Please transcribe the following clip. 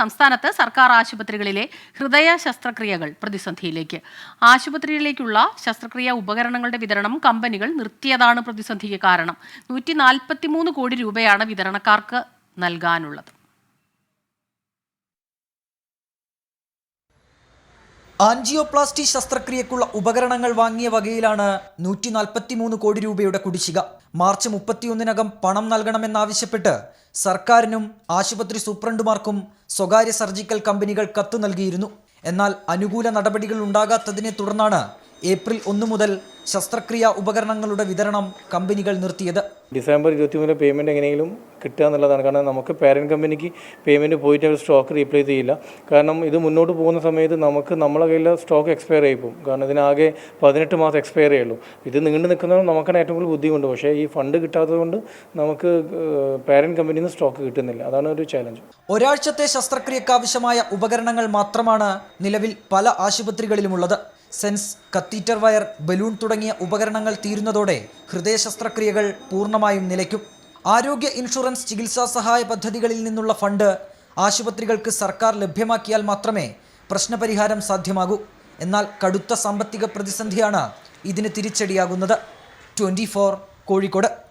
സംസ്ഥാനത്ത് സർക്കാർ ആശുപത്രികളിലെ ഹൃദയ ശസ്ത്രക്രിയകൾ പ്രതിസന്ധിയിലേക്ക്. ആശുപത്രികളിലേക്കുള്ള ശസ്ത്രക്രിയ ഉപകരണങ്ങളുടെ വിതരണം കമ്പനികൾ നിർത്തിയതാണ് പ്രതിസന്ധിക്ക് കാരണം. നൂറ്റി കോടി രൂപയാണ് വിതരണക്കാർക്ക് നൽകാനുള്ളത്. ആൻജിയോപ്ലാസ്റ്റി ശസ്ത്രക്രിയക്കുള്ള ഉപകരണങ്ങൾ വാങ്ങിയ വകയിലാണ് നൂറ്റി നാൽപ്പത്തിമൂന്ന് കോടി രൂപയുടെ കുടിശ്ശിക. മാർച്ച് മുപ്പത്തിയൊന്നിനകം പണം നൽകണമെന്നാവശ്യപ്പെട്ട് സർക്കാരിനും ആശുപത്രി സൂപ്രണ്ടുമാർക്കും സ്വകാര്യ സർജിക്കൽ കമ്പനികൾ കത്ത് നൽകിയിരുന്നു. എന്നാൽ അനുകൂല നടപടികൾ ഉണ്ടാകാത്തതിനെ തുടർന്നാണ് ഏപ്രിൽ ഒന്ന് മുതൽ ശസ്ത്രക്രിയ ഉപകരണങ്ങളുടെ വിതരണം കമ്പനികൾ നിർത്തിയത്. ഡിസംബർ ഇരുപത്തി മൂന്നിലെ പേയ്മെന്റ് എങ്ങനെയെങ്കിലും കിട്ടുക എന്നുള്ളതാണ്. കാരണം നമുക്ക് പാരന്റ് കമ്പനിക്ക് പേയ്മെന്റ് പോയിട്ട് അവർ സ്റ്റോക്ക് റീപ്ലേസ് ചെയ്യില്ല. കാരണം ഇത് മുന്നോട്ട് പോകുന്ന സമയത്ത് നമുക്ക് നമ്മളെ കയ്യിൽ സ്റ്റോക്ക് എക്സ്പയർ ആയി പോകും. കാരണം ഇതിനാകെ പതിനെട്ട് മാസം എക്സ്പയർ ചെയ്യുള്ളൂ ഇത് നീണ്ടു നിൽക്കുന്നത് നമുക്കാണ് ഏറ്റവും കൂടുതൽ ബുദ്ധിമുട്ട്. പക്ഷേ ഈ ഫണ്ട് കിട്ടാത്തതുകൊണ്ട് നമുക്ക് പാരന്റ് കമ്പനിയിൽ നിന്ന് സ്റ്റോക്ക് കിട്ടുന്നില്ല. അതാണ് ഒരു ചാലഞ്ച് ഒരാഴ്ചത്തെ ശസ്ത്രക്രിയക്ക് ആവശ്യമായ ഉപകരണങ്ങൾ മാത്രമാണ് നിലവിൽ പല ആശുപത്രികളിലുമുള്ളത്. സെൻസ് കത്തീറ്റർ വയർ ബലൂൺ തുടങ്ങിയ ഉപകരണങ്ങൾ തീരുന്നതോടെ ഹൃദയ ശസ്ത്രക്രിയകൾ പൂർണമായും നിലയ്ക്കും. ആരോഗ്യ ഇൻഷുറൻസ് ചികിത്സാ സഹായ പദ്ധതികളിൽ നിന്നുള്ള ഫണ്ട് ആശുപത്രികൾക്ക് സർക്കാർ ലഭ്യമാക്കിയാൽ മാത്രമേ പ്രശ്നപരിഹാരം സാധ്യമാകൂ. എന്നാൽ കടുത്ത സാമ്പത്തിക പ്രതിസന്ധിയാണ് ഇതിന് തിരിച്ചടിയാകുന്നത്. ട്വന്റി കോഴിക്കോട്.